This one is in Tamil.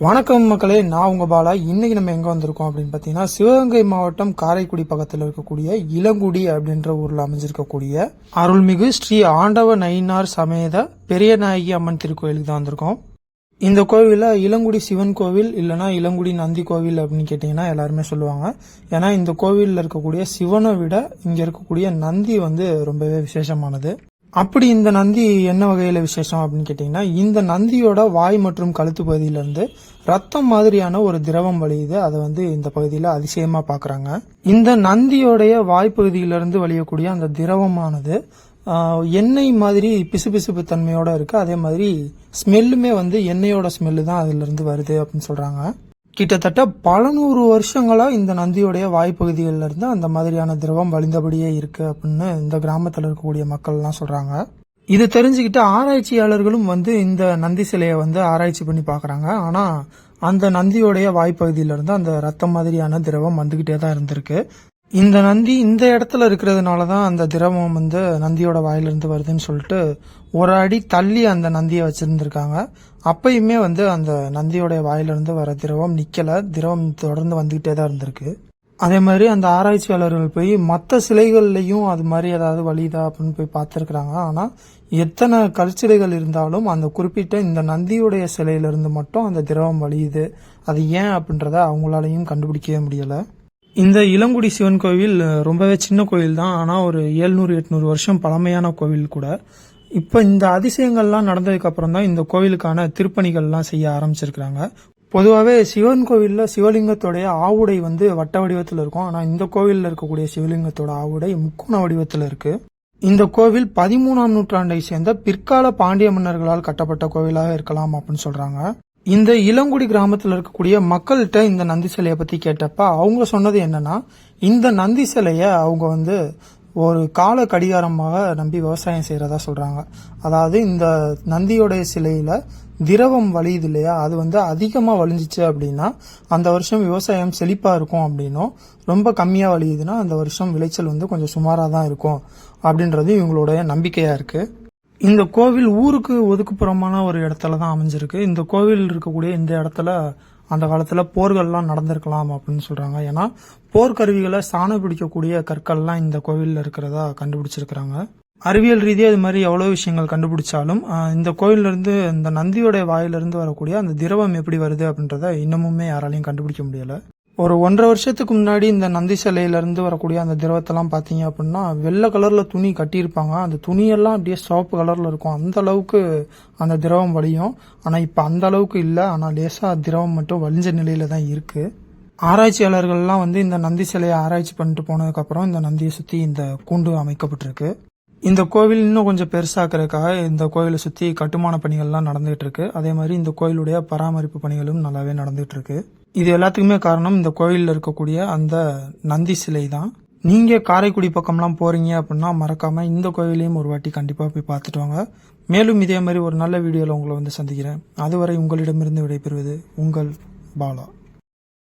வணக்கம் மக்களே நான் உங்க பாலா. இன்னைக்கு நம்ம எங்க வந்திருக்கோம் அப்படின்னு பாத்தீங்கன்னா சிவகங்கை மாவட்டம் காரைக்குடி பக்கத்தில் இருக்கக்கூடிய இளங்குடி அப்படின்ற ஊர்ல அமைஞ்சிருக்கக்கூடிய அருள்மிகு ஸ்ரீ ஆண்டவ நயினார் சமேத பெரியநாயகி அம்மன் திருக்கோயிலுக்கு தான் வந்திருக்கோம். இந்த கோவில இளங்குடி சிவன் கோவில் இல்லைனா இளங்குடி நந்தி கோவில் அப்படின்னு கேட்டிங்கன்னா எல்லாருமே சொல்லுவாங்க. ஏன்னா இந்த கோவிலில் இருக்கக்கூடிய சிவனை விட இங்க இருக்கக்கூடிய நந்தி வந்து ரொம்பவே விசேஷமானது. அப்படி இந்த நந்தி என்ன வகையில விசேஷம் அப்படின்னு கேட்டிங்கன்னா இந்த நந்தியோட வாய் மற்றும் கழுத்து பகுதியிலிருந்து ரத்தம் மாதிரியான ஒரு திரவம் வழியுது. அதை வந்து இந்த பகுதியில் அதிசயமா பார்க்குறாங்க இந்த நந்தியோடைய வாய்ப்பகுதியிலிருந்து வழியக்கூடிய அந்த திரவமானது எண்ணெய் மாதிரி பிசுபிசுப்பு தன்மையோட இருக்கு. அதே மாதிரி ஸ்மெல்லுமே வந்து எண்ணெயோட ஸ்மெல்லு தான் அதுல இருந்து வருது அப்படின்னு சொல்றாங்க. கிட்டத்தட்ட பல நூறு வருஷங்களாக இந்த நந்தியுடைய வாய்ப்பகுதிகளில் இருந்து அந்த மாதிரியான திரவம் வழிந்தபடியே இருக்கு அப்படின்னு இந்த கிராமத்தில் இருக்கக்கூடிய மக்கள்லாம் சொல்கிறாங்க சொல்றாங்க. இது தெரிஞ்சுக்கிட்டு ஆராய்ச்சியாளர்களும் வந்து இந்த நந்தி சிலையை வந்து ஆராய்ச்சி பண்ணி பார்க்குறாங்க ஆனால் அந்த நந்தியோடைய வாய்ப்பகுதியிலிருந்து அந்த ரத்தம் மாதிரியான திரவம் வந்துக்கிட்டே தான் இருந்திருக்கு. இந்த நந்தி இந்த இடத்துல இருக்கிறதுனால தான் அந்த திரவம் வந்து நந்தியோட வாயிலிருந்து வருதுன்னு சொல்லிட்டு ஒரு அடி தள்ளி அந்த நந்தியை வச்சுருந்துருக்காங்க. அப்பயுமே வந்து அந்த நந்தியோடைய வாயிலிருந்து வர திரவம் நிக்கல. திரவம் தொடர்ந்து வந்துகிட்டே தான் இருந்திருக்கு. அதே மாதிரி அந்த ஆராய்ச்சியாளர்கள் போய் மற்ற சிலைகள்லையும் அது மாதிரி ஏதாவது வழிதா அப்படின்னு போய் பார்த்துருக்குறாங்க. ஆனால் எத்தனை கற்சிலைகள் இருந்தாலும் அந்த குறிப்பிட்ட இந்த நந்தியுடைய சிலையிலிருந்து மட்டும் அந்த திரவம் வழியுது. அது ஏன் அப்படின்றத அவங்களாலையும் கண்டுபிடிக்கவே முடியலை. இந்த இளங்குடி சிவன் கோவில் ரொம்பவே சின்ன கோவில் தான். ஆனால் ஒரு ஏழ்நூறு எட்நூறு வருஷம் பழமையான கோவில் கூட. இப்போ இந்த அதிசயங்கள்லாம் நடந்ததுக்கு அப்புறம் தான் இந்த கோவிலுக்கான திருப்பணிகள்லாம் செய்ய ஆரம்பிச்சிருக்கிறாங்க. பொதுவாகவே சிவன் கோவிலில் சிவலிங்கத்தோடைய ஆவுடை வந்து வட்ட வடிவத்தில் இருக்கும். ஆனால் இந்த கோவிலில் இருக்கக்கூடிய சிவலிங்கத்தோட ஆவுடை முக்கோண வடிவத்தில் இருக்கு. இந்த கோவில் பதிமூணாம் நூற்றாண்டை சேர்ந்த பிற்கால பாண்டிய மன்னர்களால் கட்டப்பட்ட கோவிலாக இருக்கலாம் அப்படின்னு சொல்றாங்க. இந்த இளங்குடி கிராமத்தில் இருக்கக்கூடிய மக்கள்கிட்ட இந்த நந்தி சிலையை பத்தி கேட்டப்ப அவங்க சொன்னது என்னன்னா இந்த நந்தி சிலையை அவங்க வந்து ஒரு கால கடிகாரமாக நம்பி விவசாயம் செய்யறதா சொல்றாங்க. அதாவது இந்த நந்தியோடைய சிலையில திரவம் வழியுது இல்லையா? அது வந்து அதிகமாக வழிஞ்சிச்சு அப்படின்னா அந்த வருஷம் விவசாயம் செழிப்பாக இருக்கும் அப்படின்னும் ரொம்ப கம்மியாக வழியுதுன்னா அந்த வருஷம் விளைச்சல் வந்து கொஞ்சம் சுமாராக தான் இருக்கும் அப்படின்றது இவங்களுடைய நம்பிக்கையாக இருக்குது இந்த கோவில் ஊருக்கு ஒதுக்குப்புறமான ஒரு இடத்துல தான் அமைஞ்சிருக்கு. இந்த கோவில் இருக்கக்கூடிய இந்த இடத்துல அந்த காலத்தில் போர்கள்லாம் நடந்திருக்கலாம் அப்படின்னு சொல்கிறாங்க ஏன்னா போர்க்கருவிகளை சாண பிடிக்கக்கூடிய கற்கள்லாம் இந்த கோவிலில் இருக்கிறதா கண்டுபிடிச்சிருக்கிறாங்க. அறிவியல் ரீதியாக இது மாதிரி எவ்வளோ விஷயங்கள் கண்டுபிடிச்சாலும் இந்த கோவில்ல இருந்து இந்த நந்தியோடைய வாயிலிருந்து வரக்கூடிய அந்த திரவம் எப்படி வருது அப்படின்றத இன்னமுமே யாராலையும் கண்டுபிடிக்க முடியலை. ஒரு ஒன்றரை வருஷத்துக்கு முன்னாடி இந்த நந்தி சிலையிலேருந்து வரக்கூடிய அந்த திரவத்தெல்லாம் பார்த்தீங்க அப்படின்னா வெள்ளை கலரில் துணி கட்டியிருப்பாங்க. அந்த துணியெல்லாம் அப்படியே சிவப்பு கலரில் இருக்கும். அந்த அளவுக்கு அந்த திரவம் வலியும் ஆனால் இப்போ அந்த அளவுக்கு இல்லை. ஆனால் லேசாக திரவம் மட்டும் வலிஞ்ச நிலையில் தான் இருக்குது ஆராய்ச்சியாளர்கள்லாம் வந்து இந்த நந்தி சிலையை ஆராய்ச்சி பண்ணிட்டு போனதுக்கப்புறம் இந்த நந்தியை சுற்றி இந்த கூண்டு அமைக்கப்பட்டிருக்கு. இந்த கோவில் இன்னும் கொஞ்சம் பெருசாக்குறதுக்காக இந்த கோவிலை சுற்றி கட்டுமான பணிகள்லாம் நடந்துகிட்டு இருக்கு. அதே மாதிரி இந்த கோயிலுடைய பராமரிப்பு பணிகளும் நல்லாவே நடந்துகிட்டு இருக்கு. இது எல்லாத்துக்குமே காரணம் இந்த கோயிலில் இருக்கக்கூடிய அந்த நந்தி சிலை தான். நீங்கள் காரைக்குடி பக்கம்லாம் போகிறீங்க அப்படின்னா மறக்காமல் இந்த கோயிலையும் ஒரு வாட்டி கண்டிப்பாக போய் பார்த்துட்டு வாங்க. மேலும் இதே மாதிரி ஒரு நல்ல வீடியோவில் உங்களை வந்து சந்திக்கிறேன். அதுவரை உங்களிடமிருந்து விடைபெறுவது உங்கள் பாலா.